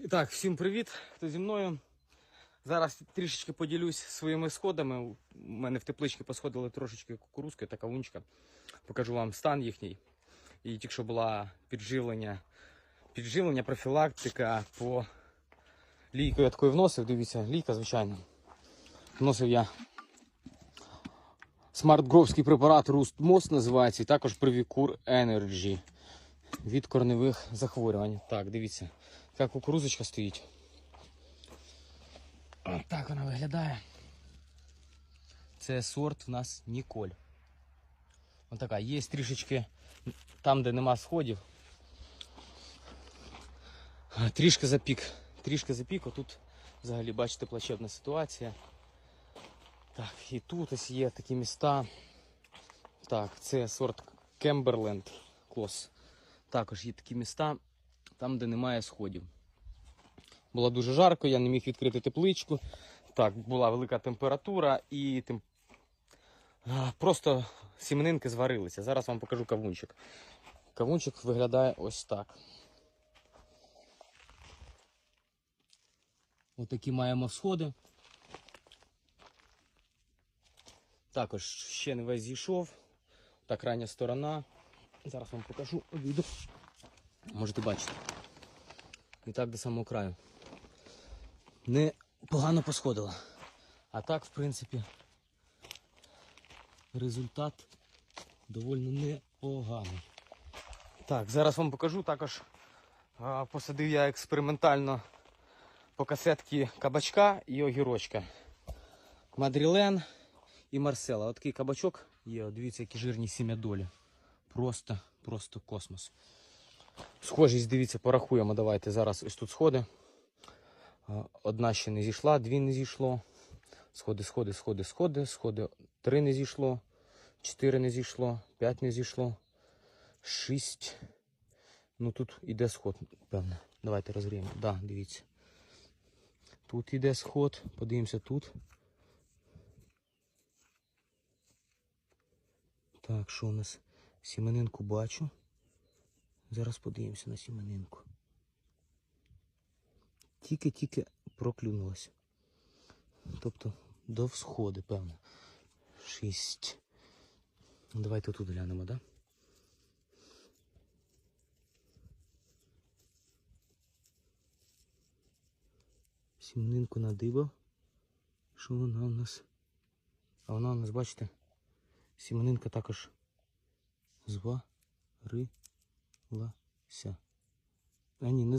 І так, всім привіт, хто зі мною. Зараз трішечки поділюсь своїми сходами. У мене в тепличці посходили трошечки кукурузки та кавунчика. Покажу вам стан їхній. І тільки що була підживлення, підживлення, профілактика по лійку я такою вносив. Дивіться, лійка, звичайно. Вносив я смарт-гровський препарат Moss називається, і також Привікур Energy від корневих захворювань. Так, дивіться, яка кукурузочка стоїть. От так вона виглядає. Це сорт в нас Ніколь. Ось така. Є трішечки там, де нема сходів. Трішки запік. Трішки запік. Отут взагалі бачите плачевна ситуація. Так, і тут ось є такі міста. Так, це сорт Кемберленд Клос. Також є такі міста, там, де немає сходів. Було дуже жарко, я не міг відкрити тепличку. Так, була велика температура і тем... просто сіменинки зварилися. Зараз вам покажу кавунчик. Кавунчик виглядає ось так. Отакі маємо сходи. Також ще не весь зійшов. Так, рання сторона. Зараз вам покажу обійду. Можете бачити. І так до самого краю. Не погано посходило. А так, в принципі, результат доволі непоганий. Так, зараз вам покажу також. а, Посадив я експериментально по касетки кабачка і огірочка. Мадрілен і Марсела. От такий кабачок є, дивіться, які жирні сім'ядолі. Просто, просто космос. Схожість, дивіться, порахуємо. Давайте зараз ось тут сходи. Одна ще не зійшла, дві не зійшло. Сходи, сходи, сходи, сходи, сходи. Три не зійшло, чотири не зійшло, п'ять не зійшло, шість. Ну тут іде сход, певно. Давайте розгріємо. Да, дивіться. Тут іде сход. Подивимося тут. Так, що у нас? Сіменинку бачу. Зараз подивимося на сіменинку. Тільки-тільки проклюнулася. Тобто до всходи, певно. Шість. Давайте тут глянемо, так? Да? Сіменинку надибав. Що вона у нас? А вона у нас, бачите, сіменинка також зварилася. А ні, не